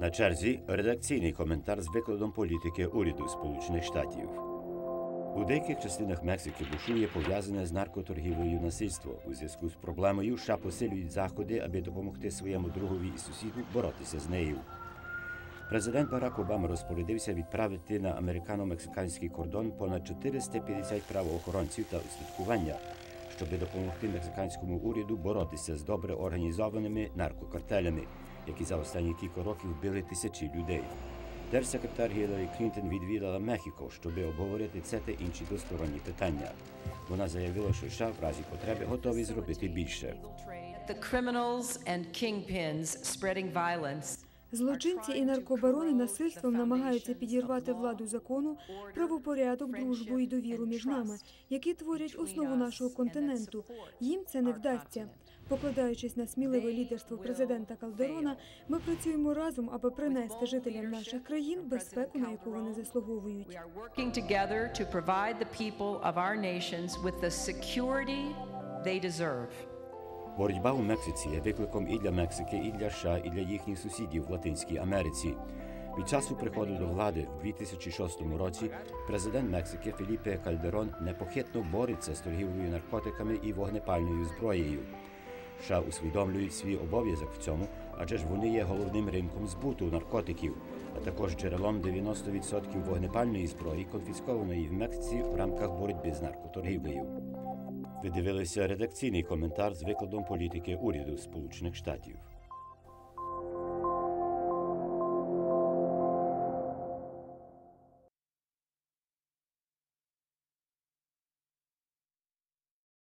На черзі редакційний коментар з викладом політики уряду Сполучених Штатів. У деяких частинах Мексики бушує пов'язане з наркоторгівлею насильство. У зв'язку з проблемою США посилюють заходи, аби допомогти своєму другові і сусіду боротися з нею. Президент Барак Обама розпорядився відправити на американо-мексиканський кордон понад 450 правоохоронців та устаткування, щоб допомогти мексиканському уряду боротися з добре організованими наркокартелями, які за останні кілька років вбили тисячі людей. Держсекретар Гіларі Клінтон відвідала Мехіко, щоб обговорити це та інші двосторонні питання. Вона заявила, що США в разі потреби готові зробити більше. Злочинці і наркобарони насильством намагаються підірвати владу закону, правопорядок, дружбу і довіру між нами, які творять основу нашого континенту. Їм це не вдасться. Покладаючись на сміливе лідерство президента Калдерона, ми працюємо разом, аби принести жителям наших країн безпеку, на яку вони заслуговують. They deserve. Боротьба у Мексиці є викликом і для Мексики, і для США, і для їхніх сусідів в Латинській Америці. Від часу приходу до влади в 2006 році президент Мексики Філіпе Кальдерон непохитно бореться з торгівлею наркотиками і вогнепальною зброєю. США усвідомлюють свій обов'язок в цьому, адже ж вони є головним ринком збуту наркотиків, а також джерелом 90% вогнепальної зброї, конфіскованої в Мексиці в рамках боротьби з наркоторгівлею. Ви дивилися редакційний коментар з викладом політики уряду Сполучених Штатів.